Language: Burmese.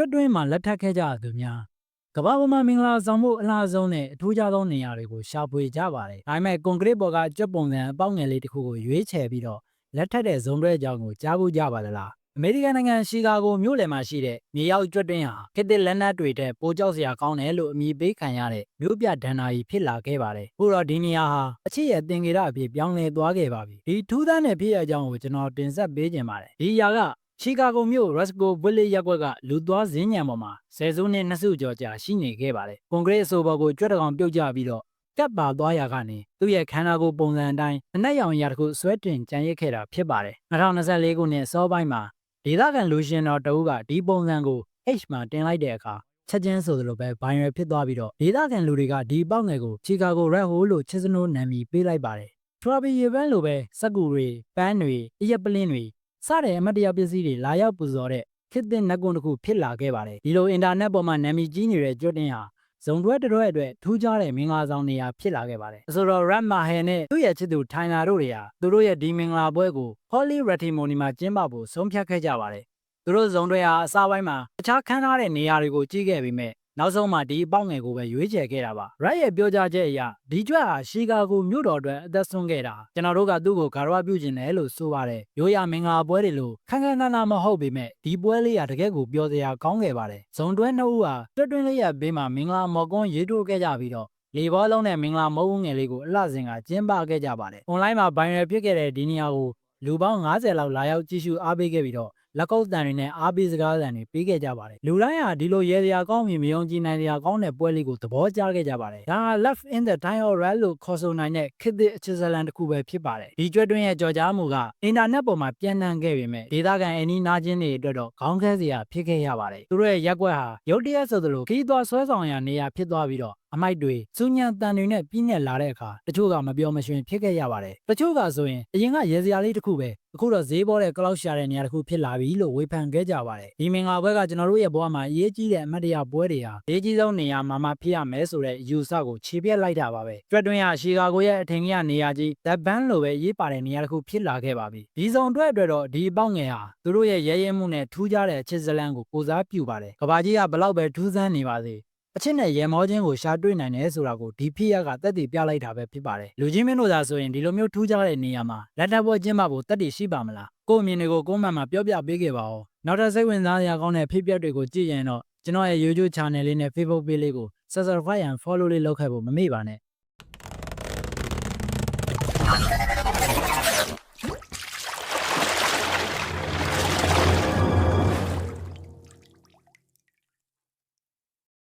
ကျွတ်တွင်းမှာလက်ထပ်ခဲ့ကြသူများကမ္ဘာပေါ်မှာမင်္ဂလာဆောင်မှုအလားဆုံးနဲ့အထူးခြားသောနေရာတွေကိုရှာဖွေကြပါတယ်ဒါပေမဲ့ကွန်ကရစ်ပေါ်ကကျွတ်ပုံစံအပေါက်ငယ်လေးတစ်ခုကိုရွေးချယ်ပြီးတော့လက်ထပ်တဲ့ဇုံတွဲအကြောင်းကိုကြားဖို့ကြပါသလားအမေရိကန်နိုင်ငံရှီကာဂိုမြို့လယ်မှာရှိတဲ့မြေရောက်ကျွတ်တွင်းဟာခေတ်သစ်လက်နက်တွေတဲ့ပိုကြောက်စရာကောင်းတယ်လို့အမည်ပေးခံရတဲ့မြို့ပြဒဏ္ဍာရီဖြစ်လာခဲ့ပါတယ်။အခုတော့ဒီနေရာဟာအချစ်ရဲ့တင်ကြရအဖြစ်ပြောင်းလဲသွားခဲ့ပါပြီ။ဒီထူးဆန်းတဲ့ဖြစ်ရအကြောင်းကိုကျွန်တော်တင်ဆက်ပေးခြင်းပါတယ်။ဒီຢာက ရှီကာဂိုမြို့ရက်စကိုဝစ်လီရက်ကွက်ကလူသွားစင်းညံပေါ်မှာဆယ်စုနှစ်နှစ်စုကျော်ကြာရှိနေခဲ့ပါတယ်။ကွန်ကရစ်အဆိုပေါ်ကိုကြွက်တကောင်ပြုတ်ကျပြီးတော့ကပ်ပါသွားရာကနေသူ့ရဲ့ခန္ဓာကိုယ်ပုံစံအတိုင်းအနက်ရောင်ရာတစ်ခုဆွဲတင်ကြံရစ်ခဲ့တာဖြစ်ပါတယ်။2024ခုနှစ်စောပိုင်းမှာဒေသခံလူရှင်တော်တအုပ်ကဒီပုံစံကို H မှာတင်လိုက်တဲ့အခါချက်ချင်းဆိုသလိုပဲဘိုင်ရယ်ဖြစ်သွားပြီးတော့ဒေသခံလူတွေကဒီပေါက်ငယ်ကိုချီကာဂိုရက်ဟိုလို့ချစ်စနိုးနာမည်ပေးလိုက်ပါတယ်။ Travel ရေပန်းလိုပဲစက်ကူတွေပန်းတွေအရက်ပလင်းတွေ စတဲ့အမတ်တရားပစ္စည်းတွေလာရောက်ပူဇော်တဲ့ခေတ်သစ်နက်ကွန်းတစ်ခုဖြစ်လာခဲ့ပါတယ်ဒီလိုအင်တာနက်ပေါ်မှာနာမည်ကြီးနေတဲ့ကျွတ်တင်ဟာဇုံတွဲတစ်တွဲအတွက်ထူးခြားတဲ့မင်္ဂလာဆောင်နေရာဖြစ်လာခဲ့ပါတယ်ဆိုတော့ Rat Mahal နဲ့သူ့ရဲ့ချစ်သူထိုင်နာတို့တွေဟာသူတို့ရဲ့ဒီမင်္ဂလာပွဲကို Holy Matrimony မှာကျင်းပဖို့ဆုံးဖြတ်ခဲ့ကြပါတယ်သူတို့ဇုံတွဲဟာအစားပိုင်းမှာတခြားခန်းထားတဲ့နေရာတွေကိုကြီးခဲ့ပြီးမဲ့ နောက်ဆုံးမှဒီအပေါက်ငယ်ကိုပဲရွေးချယ်ခဲ့တာပါ။ Rat ရဲ့ပြောကြားချက်အရဒီကြွက်ဟာရှီကာဂိုမြို့တော်အတွက်အသက်ဆုံးခဲ့တာကျွန်တော်တို့ကသူ့ကိုဂါရဝပြုခြင်းတယ်လို့ဆိုပါတယ်။ရိုးရမင်္ဂလာပွဲတွေလို့ခန်းခန်းနာနာမဟုတ်ပေမဲ့ဒီပွဲလေးဟာတကယ်ကိုပျော်စရာကောင်းခဲ့ပါတယ်။ဇုံတွဲနှစ်ဦးဟာတွတ်တွင်းလေးရဘေးမှာမင်္ဂလာမော်ကွန်းရေးထိုးခဲ့ကြပြီးတော့လေဘောလုံးနဲ့မင်္ဂလာမုံငယ်လေးကိုအလှဆင်ကကျင်းပခဲ့ကြပါတယ်။ online မှာ viral ဖြစ်ခဲ့တဲ့ဒီနေရာကိုလူပေါင်း90လောက်လာရောက်ကြည့်ရှုအားပေးခဲ့ပြီးတော့ လက်ကုပ်တန်တွေနဲ့အားပေးစကားတန်တွေပေးခဲ့ကြပါတယ်လူတိုင်းဟာဒီလိုရဲစရာကောင်းပြီးမယုံကြည်နိုင်စရာကောင်းတဲ့ပွဲလေးကိုသဘောကျခဲ့ကြပါတယ်ဒါဟာ left in the time of red လို့ခေါ်ဆိုနိုင်တဲ့ခေတ်သစ်အချစ်ဇလန်တစ်ခုပဲဖြစ်ပါတယ်ဒီကျွတ်တွင်းရဲ့ကြော်ကြားမှုကအင်တာနက်ပေါ်မှာပြန့်နှံ့ခဲ့ပေမဲ့ဒေသခံအနီးနားချင်းတွေအတွက်တော့ခေါင်းခဲစရာဖြစ်ခဲ့ရပါတယ်သူတို့ရဲ့ရက်ွက်ဟာရုတ်တရက်ဆိုသလိုခီးသွွားဆွဲဆောင်ရာနေရာဖြစ်သွားပြီးတော့ အမိုက်တွေစူးညံတန်တွေနဲ့ပြင်းညက်လာတဲ့အခါတချို့ကမပြောမရွှင်ဖြစ်ခဲ့ရပါတယ်တချို့ကဆိုရင်အရင်ကရေစရာလေးတစ်ခုပဲအခုတော့ဈေးပေါ်တဲ့ကလောက်ရှာတဲ့နေရာတစ်ခုဖြစ်လာပြီလို့ဝေဖန်ခဲ့ကြပါတယ်ဒီမင်္ဂလာပွဲကကျွန်တော်တို့ရဲ့ဘဝမှာအရေးကြီးတဲ့အမတ်တရားပွဲတွေဟာအရေးကြီးဆုံးနေရာမှာမှဖြစ်ရမယ်ဆိုတဲ့အယူဆကိုခြေပြက်လိုက်တာပါပဲကျွတ်တွင်းရရှီကာဂိုရဲ့အထင်ကြီးနေရာကြီး The Band လိုပဲရေးပါတဲ့နေရာတစ်ခုဖြစ်လာခဲ့ပါပြီဒီစုံအတွက်အတွက်တော့ဒီပေါက်ငယ်ဟာသူတို့ရဲ့ရဲရဲမှုနဲ့ထူးခြားတဲ့အချစ်စလန်းကိုကိုစားပြုပါတယ်ကဘာကြီးကဘလောက်ပဲထူးဆန်းနေပါစေ အချစ်နဲ့ရေမောခြင်းကိုရှာတွေ့နိုင်တယ်ဆိုတာကိုဒီဖြစ်ရကတက်တည်ပြလိုက်တာပဲဖြစ်ပါတယ်လူချင်းမင်းတို့သာဆိုရင်ဒီလိုမျိုးထူးခြားတဲ့နေရာမှာလက်ထပ်ပွဲကျင်းပဖို့တက်တည်ရှိပါမလားကို့အမြင်တွေကိုကို့မှန်မှာပြောပြပေးခဲ့ပါဦးနောက်ထပ်စိတ်ဝင်စားစရာကောင်းတဲ့ဖြစ်ပျက်တွေကိုကြည့်ရင်တော့ကျွန်တော်ရဲ့ YouTube channel လေးနဲ့ Facebook page လေးကို Subscribe and Follow လေးလုပ်ခဲ့ဖို့မမေ့ပါနဲ့